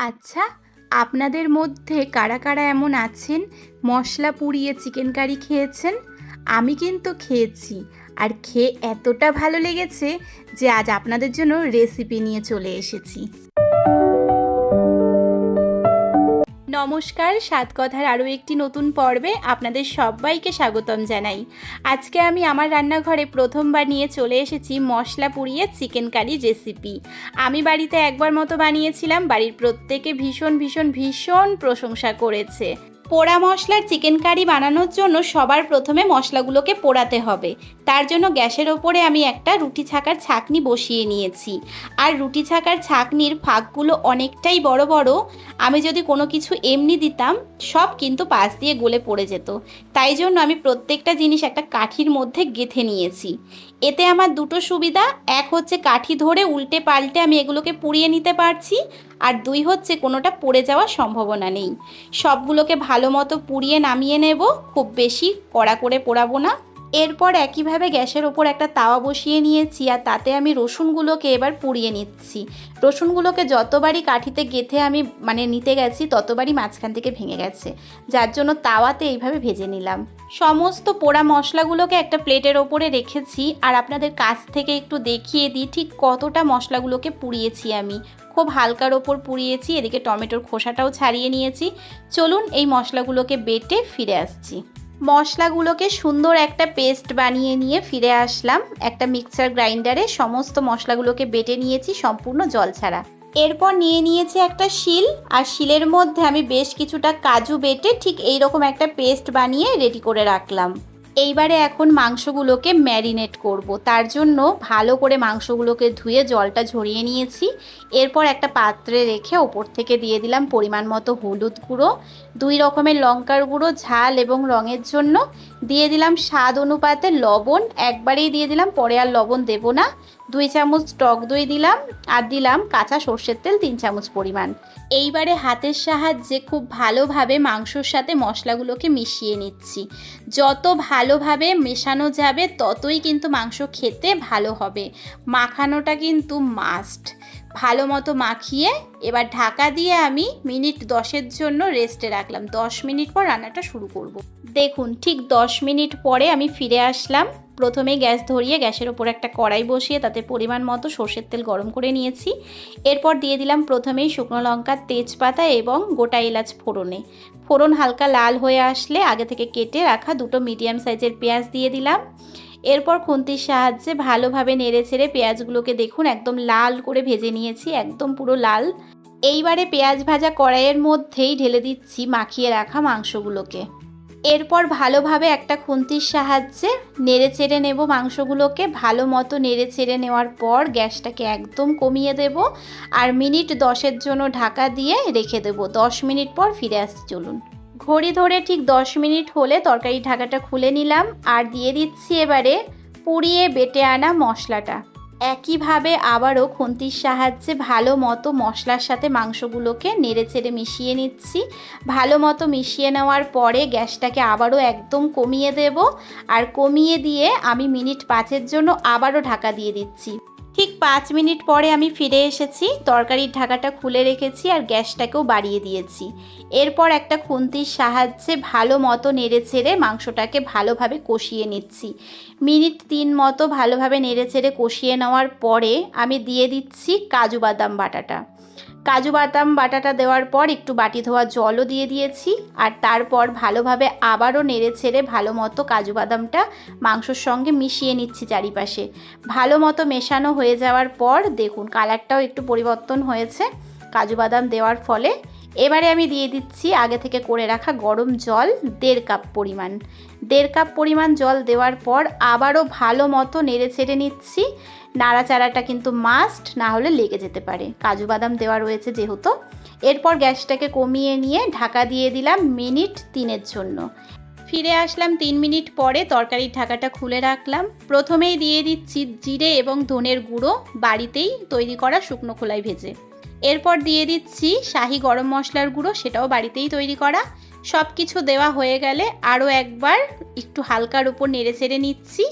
আচ্ছা আপনাদের মধ্যে কারা কারা এমন আছেন? মশলা পুড়িয়ে চিকেন কারি খেয়েছেন? আমি কিন্তু খেয়েছি। আর খেয়ে এতটা ভালো লেগেছে যে আজ আপনাদের জন্য রেসিপি নিয়ে চলে এসেছি। নমস্কার সাত কথার আরও একটি নতুন পর্বে আপনাদের সবাইকে স্বাগতম জানাই। আজকে আমি আমার রান্নাঘরে প্রথমবার নিয়ে চলে এসেছি মশলা পুড়িয়ে চিকেন কারি রেসিপি। আমি বাড়িতে একবার মতো বানিয়েছিলাম, বাড়ির প্রত্যেকে ভীষণ ভীষণ ভীষণ প্রশংসা করেছে। পোড়া মশলার চিকেন কারি বানানোর জন্য সবার প্রথমে মশলাগুলোকে পোড়াতে হবে। তার জন্য গ্যাসের ওপরে আমি একটা রুটি ছাকার ছাকনি বসিয়ে নিয়েছি। আর রুটি ছাকার ছাকনির ফাঁকগুলো অনেকটাই বড় বড়। আমি যদি কোনো কিছু এমনি দিতাম, সব কিন্তু পাশ দিয়ে গলে পড়ে যেত। তাই জন্য আমি প্রত্যেকটা জিনিস একটা কাঠির মধ্যে গেঁথে নিয়েছি। এতে আমার দুটো সুবিধা, এক হচ্ছে কাঠি ধরে উল্টে পাল্টে আমি এগুলোকে পুড়িয়ে নিতে পারছি আর দুই হচ্ছে কোনোটা পড়ে যাওয়ার সম্ভাবনা নেই। সবগুলোকে ভালো মতো পুড়িয়ে নামিয়ে নেব, খুব বেশি কড়া করে পোড়াবো না। এরপর একইভাবে গ্যাসের ওপর একটা তাওয়া বসিয়ে নিয়েছি আর তাতে আমি রসুনগুলোকে এবার পুড়িয়ে নিচ্ছি। রসুনগুলোকে যতবারই কাঠিতে গেথে আমি মানে নিতে গেছি, ততবারই মাঝখান থেকে ভেঙে গেছে। যার জন্য তাওয়াতে এইভাবে ভেজে নিলাম। সমস্ত পোড়া মশলাগুলোকে একটা প্লেটের ওপরে রেখেছি আর আপনাদের কাছ থেকে একটু দেখিয়ে দিই ঠিক কতটা মশলাগুলোকে পুড়িয়েছি আমি। খুব হালকার ওপর পুড়িয়েছি, এদিকে টমেটোর খোসাটাও ছাড়িয়ে নিয়েছি। চলুন এই মশলাগুলোকে বেটে ফিরে আসছি। মশলাগুলোকে সুন্দর একটা পেস্ট বানিয়ে নিয়ে ফিরে আসলাম। একটা মিক্সার গ্রাইন্ডারে সমস্ত মশলাগুলোকে বেটে নিয়েছি সম্পূর্ণ জল ছাড়া। এরপর নিয়ে নিয়েছি একটা শিল, আর শিলের মধ্যে আমি বেশ কিছুটা কাজু বেটে ঠিক এই রকম একটা পেস্ট বানিয়ে রেডি করে রাখলাম। এইবারে এখন মাংসগুলোকে ম্যারিনেট করব। তার জন্য ভালো করে মাংসগুলোকে ধুয়ে জলটা ঝরিয়ে নিয়েছি। এরপর একটা পাত্রে রেখে ওপর থেকে দিয়ে দিলাম পরিমাণ মতো হলুদ গুঁড়ো, দুই রকমের লঙ্কার গুঁড়ো, ঝাল এবং রঙের জন্য। দিয়ে দিলাম স্বাদ অনুপাতে লবণ, একবারেই দিয়ে দিলাম, পরে আর লবণ দেব না। দুই চামচ টক দই দিলাম আর দিলাম কাঁচা সর্ষের তেল তিন চামচ পরিমাণ। এইবারে হাতের সাহায্যে খুব ভালোভাবে মাংসর সাথে মশলাগুলোকে মিশিয়ে নিচ্ছি। যত ভালোভাবে মেশানো যাবে ততই কিন্তু মাংস খেতে ভালো হবে। মাখানোটা কিন্তু মাস্ট ভালো মতো মাখিয়ে এবার ঢাকা দিয়ে আমি মিনিট দশের জন্য রেস্টে রাখলাম। দশ মিনিট পর রান্নাটা শুরু করব। দেখুন ঠিক দশ মিনিট পরে আমি ফিরে আসলাম। প্রথমে গ্যাস ধরিয়ে গ্যাসের ওপর একটা কড়াই বসিয়ে তাতে পরিমাণ মতো সর্ষের তেল গরম করে নিয়েছি। এরপর দিয়ে দিলাম প্রথমেই শুকনো লঙ্কা তেজপাতা এবং গোটা এলাচ ফোড়নে। ফোড়ন হালকা লাল হয়ে আসলে আগে থেকে কেটে রাখা দুটো মিডিয়াম সাইজের পেঁয়াজ দিয়ে দিলাম। এরপর খুন্তির সাহায্যে ভালোভাবে নেড়ে ছেড়ে পেঁয়াজগুলোকে দেখুন একদম লাল করে ভেজে নিয়েছি, একদম পুরো লাল। এইবারে পেঁয়াজ ভাজা কড়াইয়ের মধ্যেই ঢেলে দিচ্ছি মাখিয়ে রাখা মাংসগুলোকে। এরপর ভালোভাবে একটা খুন্তির সাহায্যে নেড়ে চেড়ে নেব মাংসগুলোকে। ভালো মতো নেড়ে চেড়ে নেওয়ার পর গ্যাসটাকে একদম কমিয়ে দেব আর মিনিট দশের জন্য ঢাকা দিয়ে রেখে দেব। দশ মিনিট পর ফিরে আসছি, চলুন। ঘড়ি ধরে ঠিক দশ মিনিট হলে তরকারি ঢাকাটা খুলে নিলাম আর দিয়ে দিচ্ছি এবারে পুড়িয়ে বেটে আনা মশলাটা। একইভাবে আবারও খুন্তির সাহায্যে ভালো মতো মশলার সাথে মাংসগুলোকে নেড়ে চেড়ে মিশিয়ে নিচ্ছি। ভালো মতো মিশিয়ে নেওয়ার পরে গ্যাসটাকে আবারও একদম কমিয়ে দেব। আর কমিয়ে দিয়ে আমি মিনিট পাঁচের জন্য আবারও ঢাকা দিয়ে দিচ্ছি। ঠিক পাঁচ মিনিট পরে আমি ফিরে এসেছি, তরকারির ঢাকাটা খুলে রেখেছি আর গ্যাসটাকেও বাড়িয়ে দিয়েছি। এরপর একটা খুন্তির সাহায্যে ভালো মতো নেড়ে ছেড়ে মাংসটাকে ভালোভাবে কষিয়ে নিচ্ছি। মিনিট তিন মতো ভালোভাবে নেড়ে ছেড়ে কষিয়ে নেওয়ার পরে আমি দিয়ে দিচ্ছি কাজু বাদাম বাটাটা। কাজু বাদাম বাটাটা দেওয়ার পর একটু বাটি ধোয়া জলও দিয়ে দিয়েছি আর তারপর ভালোভাবে আবারও নেড়ে ছেড়ে ভালো মতো কাজু বাদামটা মাংসর সঙ্গে মিশিয়ে নিচ্ছি চারিপাশে। ভালো মতো মেশানো হয়ে যাওয়ার পর দেখুন, কালারটাও একটু পরিবর্তন হয়েছে। কাজু বাদাম দেওয়ার ফলে এবারে আমি দিয়ে দিচ্ছি আগে থেকে করে রাখা গরম জল, দেড় কাপ পরিমাণ। দেড় কাপ পরিমাণ জল দেওয়ার পর আবারও ভালো মতো নেড়ে ছেড়ে নিচ্ছি। নাড়াচাড়াটা কিন্তু মাস্ট না হলে লেগে যেতে পারে। কাজু বাদাম দেওয়া রয়েছে যেহেতু। এরপর গ্যাসটাকে কমিয়ে নিয়ে ঢাকা দিয়ে দিলাম মিনিট তিনের জন্য। ফিরে আসলাম তিন মিনিট পরে তরকারির ঢাকাটা খুলে রাখলাম। প্রথমেই দিয়ে দিচ্ছি জিরে এবং ধনের গুঁড়ো, বাড়িতেই তৈরি করা শুকনো খোলায় ভেজে। এরপর দিয়ে দিচ্ছি শাহি গরম মশলার গুঁড়ো, সেটাও বাড়িতেই তৈরি করা। সব কিছু দেওয়া হয়ে গেলে আরও একবার একটু হালকার উপর নেড়ে চেড়ে নিচ্ছি।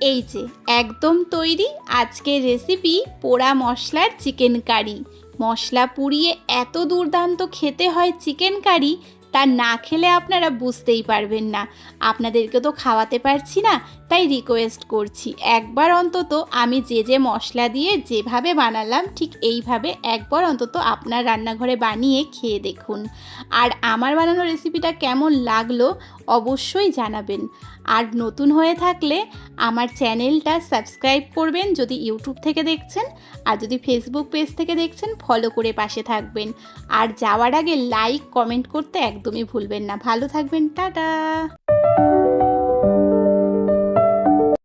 এই যে, একদম তৈরি আজকের রেসিপি পোড়া মশলার চিকেন কারি। মশলা পুড়িয়ে এত দুর্দান্ত খেতে হয় চিকেন কারি তা না খেলে আপনারা বুঝতেই পারবেন না। আপনাদেরকে তো খাওয়াতে পারছি না, তাই রিকোয়েস্ট করছি। একবার অন্তত আমি যে যে মশলা দিয়ে যেভাবে বানালাম, ঠিক এইভাবে একবার অন্তত আপনার রান্নাঘরে বানিয়ে খেয়ে দেখুন। আর আমার বানানো রেসিপিটা কেমন লাগল, অবশ্যই জানাবেন। আর নতুন হয়ে থাকলে আমার চ্যানেলটা সাবস্ক্রাইব করবেন যদি ইউটিউব থেকে দেখছেন, আর যদি ফেসবুক পেজ থেকে দেখছেন ফলো করে পাশে থাকবেন। আর যাওয়ার আগে লাইক কমেন্ট করতে একদমই ভুলবেন না। ভালো থাকবেন, টাটা!